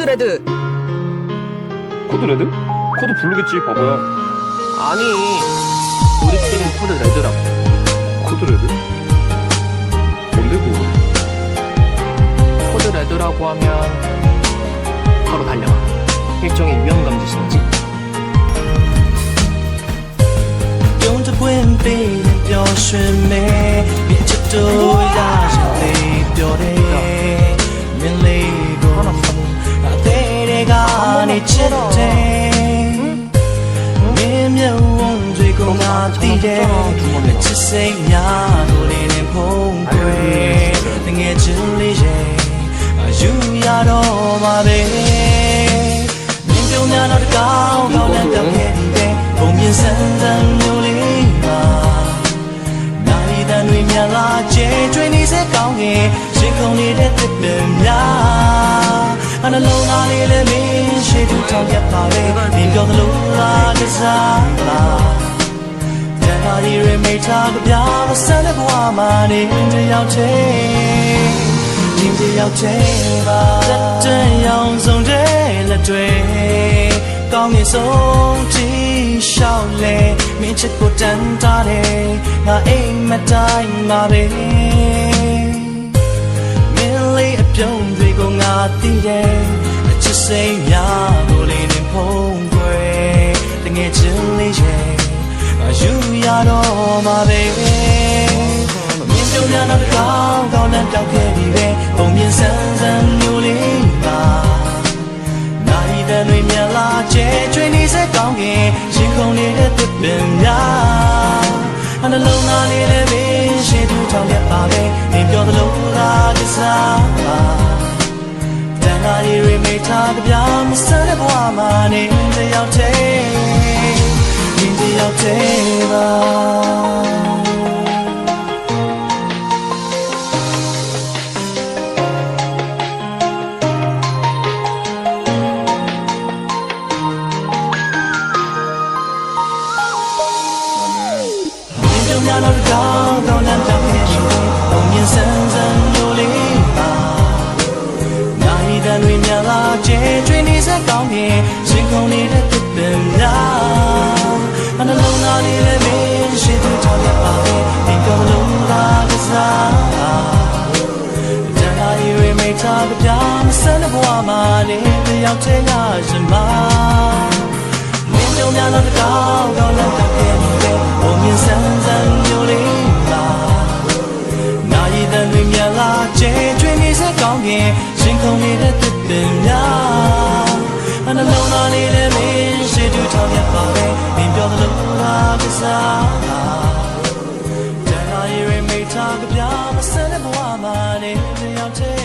코드레드. 코드 레드? 코드 부르겠지 바보야. 아니 우리 팀 코드 레드라고. 코드 레드? 뭔데 그거? 코드 레드라고 하면 바로 달려가 일종의 위험감지 신지 နေချစ်တယ်မြင်မြဝုံတွေကိုငါသိတယ်ချစ်စိတ်များကိုလေးနဲ့ဖုံးကွယ်တငယ်ချင်းလေးရဲ့အယူရတော့မှာပဲမြင်ပြုံးများတော့တကောင်းကောင်းနဲ့တောက်ခဲ့တယ်ဘုံမြင်ဆန်းဆန်းမျိုးလေးပါနိုင်တန်တွေမြလာကျဲကျွေးနေစေကောင်းခင်ရှင်ခုန်နေတဲ့တစ်ပင်များအနှလုံးသားလေးလည်း မင်းရှိသူထောင်ရပါလေနင်ပြောသလိုလားကစားပါတန်တာဒီရမိထားကပြမဆန်းတဲ့ဘဝမှာနေတယောက်တည်းဒီတယောက်တည်းပါတန်ရောင်ဆုံးတဲ့လက်တွေကောင်းနေဆုံးချီရှောက်လေမင်းချစ်ကိုတန်တာတယ်ငါအိမ်မတိုင်းမှာပဲမင်းလေးအပြုံးတွေကိုငါသိတယ်အချ တော့မှာပဲမြင်ကြုံရတော့ကောင်းကောင်းနဲ့တောက်ခဲ့ပြီပဲပုံမြင်ဆန်းဆန်းမျိုးလေးပါနိုင်တဲ့တွေမြလာကျဲကျွေးနေစေကောင်းခင်ရှင်ခုန်နေတဲ့တစ်ပင်များအနှလုံးသားလေးလည်းမင်းရှိသူထောင်ရပါပဲနင်ပြောသလိုလားကစားပါတန်တာရီရီမိထားကြပြမစတဲ့ဘဝမှာနေတယောက်တည်းဒီတယောက်တည်း ပါမြင်ကြများတော့ကောင်းကောင်းနဲ့တောင်းခဲ့ရှင်ဘုံမြင်ဆန်းဆန်းမျိုးလေးပါနိုင်တဲ့တွေများလာကျဲကျွေးနေစကောင်းခ ကြပြမစတဲ့ဘဝမှာနေတယောက်တည်းရရှင်မမင်းတို့များတော့တကောင်းကောင်းနဲ့တောက်ခဲ့နေတဲ့ဘုံမြင်ဆန်းဆန်းမျိုးလေးပါနိုင်တဲ့တွေများလာကျဲကျွေးနေစကောင်းခင်ရှင်ခုန်နေတဲ့တစ်ပင်များအနှလုံးသားလေးလည်းမင်းရှိသူထောင်ရပါပဲမင်းပြောသလိုလားကစားတန်လာရီမိထားကြပြမစတဲ့ဘဝမှာနေတယောက်တ